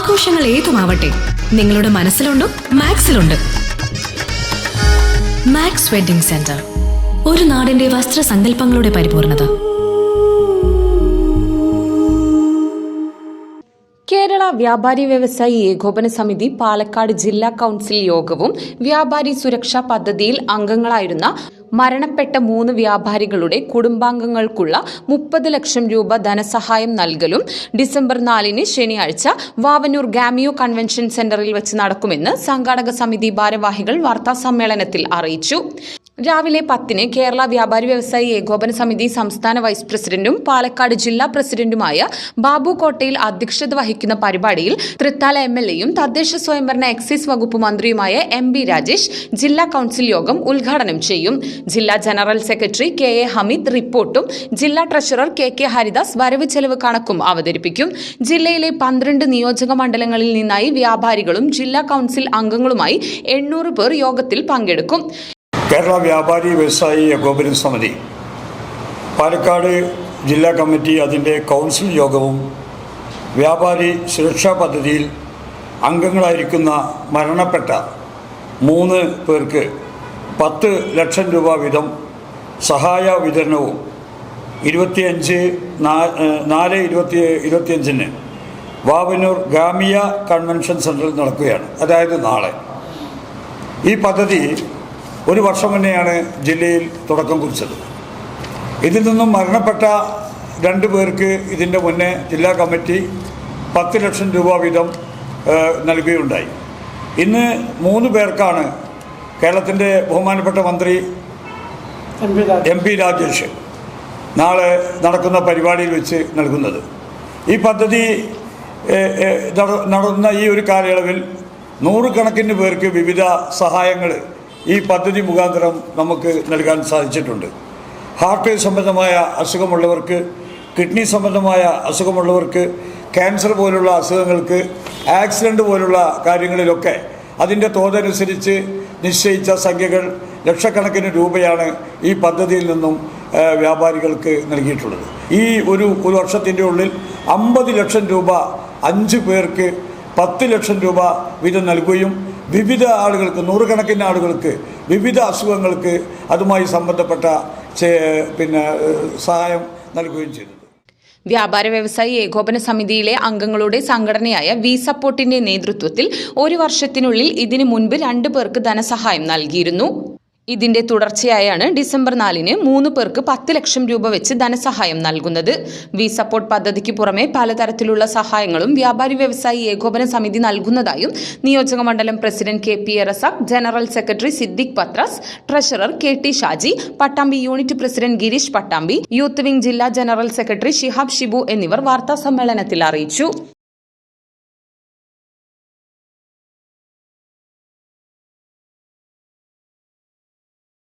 ആഘോഷങ്ങൾ ഏതുമാവട്ടെ നിങ്ങളുടെ മനസ്സിലുണ്ടോ മാക്സിലുണ്ട്. മാക്സ് വെഡിംഗ് സെന്റർ ഒരു നാടിന്റെ വസ്ത്രസങ്കല്പങ്ങളുടെ പരിപൂർണത. കേരള വ്യാപാരി വ്യവസായി ഏകോപന സമിതി പാലക്കാട് ജില്ലാ കൌൺസിൽ യോഗവും വ്യാപാരി സുരക്ഷാ പദ്ധതിയിൽ അംഗങ്ങളായിരുന്ന മരണപ്പെട്ട മൂന്ന് വ്യാപാരികളുടെ കുടുംബാംഗങ്ങൾക്കുള്ള മുപ്പത് ലക്ഷം രൂപ ധനസഹായം നൽകലും ഡിസംബർ നാലിന് ശനിയാഴ്ച വാവനൂർ ഗാമിയോ കൺവെൻഷൻ സെന്ററിൽ വെച്ച് നടക്കുമെന്ന് സംഘാടക സമിതി ഭാരവാഹികൾ വാർത്താസമ്മേളനത്തിൽ അറിയിച്ചു. രാവിലെ പത്തിന് കേരള വ്യാപാരി വ്യവസായി ഏകോപന സമിതി സംസ്ഥാന വൈസ് പ്രസിഡന്റും പാലക്കാട് ജില്ലാ പ്രസിഡന്റുമായ ബാബു കോട്ടയിൽ അധ്യക്ഷത വഹിക്കുന്ന പരിപാടിയിൽ തൃത്താല എം എൽ എയും തദ്ദേശ സ്വയംഭരണ എക്സൈസ് വകുപ്പ് മന്ത്രിയുമായ എം ബി രാജേഷ് ജില്ലാ കൌൺസിൽ യോഗം ഉദ്ഘാടനം ചെയ്യും. ജില്ലാ general secretary K A Hameed റിപ്പോർട്ടും ജില്ലാ ട്രഷറർ കെ കെ ഹരിദാസ് വരവ് ചെലവ് കണക്കും അവതരിപ്പിക്കും. ജില്ലയിലെ പന്ത്രണ്ട് നിയോജക മണ്ഡലങ്ങളിൽ നിന്നായി വ്യാപാരികളും ജില്ലാ കൌൺസിൽ അംഗങ്ങളുമായി എണ്ണൂറ് പേർ യോഗത്തിൽ പങ്കെടുക്കും. കേരള വ്യാപാരി വ്യവസായി ഏകോപന സമിതി. പാലക്കാട് ജില്ലാ കമ്മിറ്റി അതിന്റെ കൗൺസിൽ യോഗവും വ്യാപാരി സുരക്ഷാ പദ്ധതിയിൽ അംഗങ്ങളായിരിക്കുന്ന മരണപ്പെട്ട മൂന്ന് പേർക്ക് പത്ത് ലക്ഷം രൂപ വീതം സഹായ വിതരണവും ഇരുപത്തിയഞ്ച് നാല് ഇരുപത്തി ഇരുപത്തിയഞ്ചിന് വാവനൂർ ഗാമിയ കൺവെൻഷൻ സെന്ററിൽ നടക്കുകയാണ്. അതായത് നാളെ. ഈ പദ്ധതി ഒരു വർഷം മുന്നെയാണ് ജില്ലയിൽ തുടക്കം കുറിച്ചത്. ഇതിൽ നിന്നും മരണപ്പെട്ട രണ്ട് പേർക്ക് ഇതിന്റെ മുന്നേ ജില്ലാ കമ്മിറ്റി പത്ത് ലക്ഷം രൂപ വീതം നൽകുകയുണ്ടായി. ഇന്ന് മൂന്ന് പേർക്കാണ് കേരളത്തിന്റെ ബഹുമാനപ്പെട്ട മന്ത്രി എം പി രാജേഷ്. നാളെ നടക്കുന്ന പരിപാടിയിൽ വെച്ച് നൽകുന്നത്. ഈ പദ്ധതി നടന്ന ഈ ഒരു കാലയളവിൽ നൂറുകണക്കിന് പേർക്ക് വിവിധ സഹായങ്ങൾ ഈ പദ്ധതി മുഖാന്തരം നമുക്ക് നൽകാൻ സാധിച്ചിട്ടുണ്ട്. ഹാർട്ട് സംബന്ധമായ അസുഖമുള്ളവർക്ക് കിഡ്നി സംബന്ധമായ അസുഖമുള്ളവർക്ക് ക്യാൻസർ പോലുള്ള അസുഖങ്ങൾക്ക് ആക്സിഡന്റ് പോലുള്ള കാര്യങ്ങളിലൊക്കെ അതിന്റെ തോതനുസരിച്ച് നിശ്ചയിച്ച സംഖ്യകൾ ലക്ഷക്കണക്കിന് രൂപയാണ് ഈ പദ്ധതിയിൽ നിന്നും വ്യാപാരികൾക്ക് നൽകിയിട്ടുള്ളത്. ഈ ഒരു ഒരു വർഷത്തിന്റെ ഉള്ളിൽ അമ്പത് ലക്ഷം രൂപ അഞ്ച് പേർക്ക് പത്ത് ലക്ഷം രൂപ വീതം നൽകുകയും വിവിധ ആളുകൾക്ക് നൂറുകണക്കിന് ആളുകൾക്ക് വിവിധ അസുഖങ്ങൾക്ക് അതുമായി സംബന്ധപ്പെട്ട പിന്നെ സഹായം നൽകുകയും ചെയ്തു. വ്യാപാര വ്യവസായി ഏകോപന സമിതിയിലെ അംഗങ്ങളുടെ സംഘടനയായ വി സപ്പോർട്ടിന്റെ നേതൃത്വത്തിൽ ഒരു വർഷത്തിനുള്ളിൽ ഇതിനു മുൻപ് രണ്ടു പേർക്ക് ധനസഹായം നൽകിയിരുന്നു. ഇതിന്റെ തുടർച്ചയായാണ് ഡിസംബർ നാലിന് മൂന്ന് പേർക്ക് പത്ത് ലക്ഷം രൂപ വെച്ച് ധനസഹായം നൽകുന്നത്. വി സപ്പോർട്ട് പദ്ധതിക്ക് പുറമെ പലതരത്തിലുള്ള സഹായങ്ങളും വ്യാപാരി വ്യവസായി ഏകോപന സമിതി നൽകുന്നതായും നിയോജക മണ്ഡലം പ്രസിഡന്റ് കെ പി എറസാഖ് general secretary Siddique പത്രാസ് treasurer K T Shaji Pattambi unit president Girish Pattambi youth wing ജില്ലാ ജനറൽ സെക്രട്ടറി ഷിഹാബ് ഷിബു എന്നിവർ വാർത്താ സമ്മേളനത്തിൽ അറിയിച്ചു.